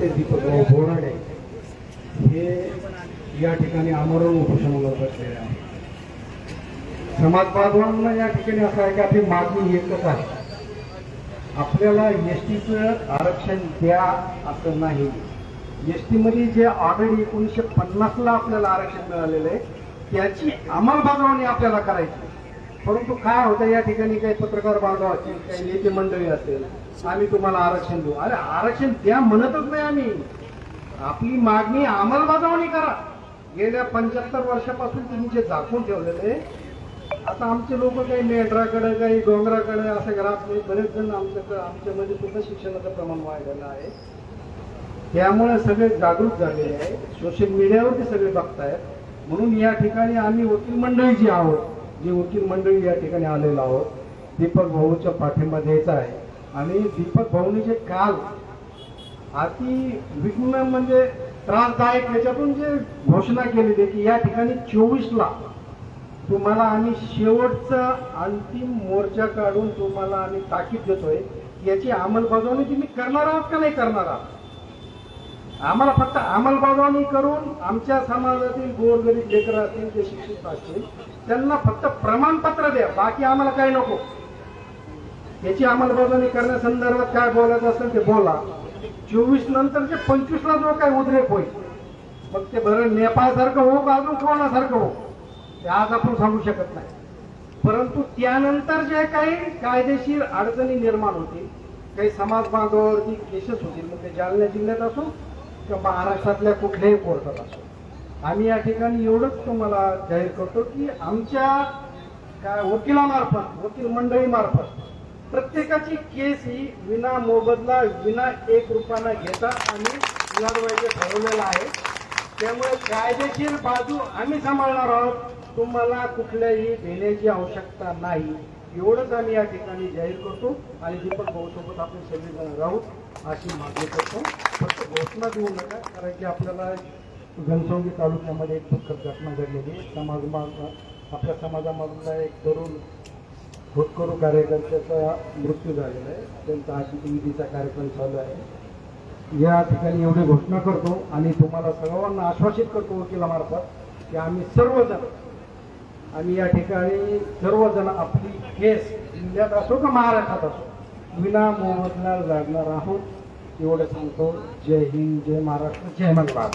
ते दीपकभाऊ बोराडे हे या ठिकाणी आमरण उपोषणाला बसलेले आहे समाज बांधवांना या ठिकाणी असं आहे की आपली मागणी एकच आहे. आपल्याला एस टीचं आरक्षण द्या असं नाही. एसमध्ये जे ऑलरेडी एकोणीसशे पन्नासला आपल्याला आरक्षण मिळालेलं आहे त्याची अंमलबजावणी आपल्याला करायची परंतु काय होतं या ठिकाणी काही पत्रकार बांधव असतील काही नेते मंडळी असेल आम्ही तुम्हाला आरक्षण देऊ. अरे आरक्षण द्या म्हणतच नाही आम्ही. आपली मागणी अंमलबजावणी करा. गेल्या पंच्याहत्तर वर्षापासून तुम्ही जे झाकून ठेवलेले आता आमचे लोक काही मेंढराकडे काही डोंगराकडे असं घरात नाही. बरेच जण आमच्या आमच्यामध्ये सुद्धा शिक्षणाचं प्रमाण वाढलेलं आहे. त्यामुळे सगळे जागरूक झालेले आहे सोशल मीडियावरती सगळे बघतायत. म्हणून या ठिकाणी आम्ही वकील मंडळी जी आहोत जी वकील मंडळी या ठिकाणी आलेलो आहोत दीपक भाऊच्या पाठिंबा द्यायचा आहे. आणि दीपक भाऊने जे काल अति विघ्न म्हणजे त्रासदायक याच्यातून जे घोषणा केलेली आहे की या ठिकाणी चोवीसला तुम्हाला आम्ही शेवटचा अंतिम मोर्चा काढून तुम्हाला आम्ही ताकीद देतोय की याची अंमलबजावणी तुम्ही करणार आहात का नाही करणार आहात? आम्हाला फक्त अंमलबजावणी करून आमच्या समाजातील गोरगरीब लेकर असतील जे शिक्षित असतील त्यांना फक्त प्रमाणपत्र द्या. बाकी आम्हाला काही नको. याची अंमलबजावणी करण्यासंदर्भात काय बोलायचं असेल ते बोला. चोवीस नंतर जे पंचवीसला जो काही उद्रेक होईल मग ते बरं नेपाळसारखं हो का अजून कोणासारखं हो ते आज आपण सांगू शकत नाही. परंतु त्यानंतर जे काही कायदेशीर अडचणी निर्माण होतील काही समाज बांधवावरती केसेस होतील मग ते जालना जिल्ह्यात असो किंवा महाराष्ट्रातल्या कुठल्याही कोर्टात असो आम्ही या ठिकाणी एवढंच तुम्हाला जाहीर करतो की आमच्या काय वकिलामार्फत वकील मंडळीमार्फत प्रत्येकाची केस ही विना मोबदला विना एक रुपया घेता आम्ही लढवायचं ठरवलेलं आहे. त्यामुळे कायदेशीर बाजू आम्ही सांभाळणार आहोत. तुम्हाला कुठल्याही देण्याची आवश्यकता नाही. एवढंच आम्ही या ठिकाणी जाहीर करतो आणि दीपक भाऊसोबत आपण सगळेजण राहू अशी मागणी करतो. फक्त घोषणा देऊ नका कारण की आपल्याला घनसवंगी तालुक्यामध्ये एक दुःखद घटना घडलेली आहे. समाज आपल्या समाजामधला एक तरुण होतकरू कार्यकर्त्याचा मृत्यू झालेला आहे. त्यांचा आशिषविधीचा कार्यक्रम चालू आहे. या ठिकाणी एवढी घोषणा करतो आणि तुम्हाला सर्वांना आश्वासित करतो वकिलामार्फत की आम्ही सर्वजण आणि या ठिकाणी सर्वजण आपली केस जिल्ह्यात असो का महाराष्ट्रात असो विना मोबदला लढणार आहोत. एवढं सांगतो. जय हिंद जय महाराष्ट्र जय मल्हार.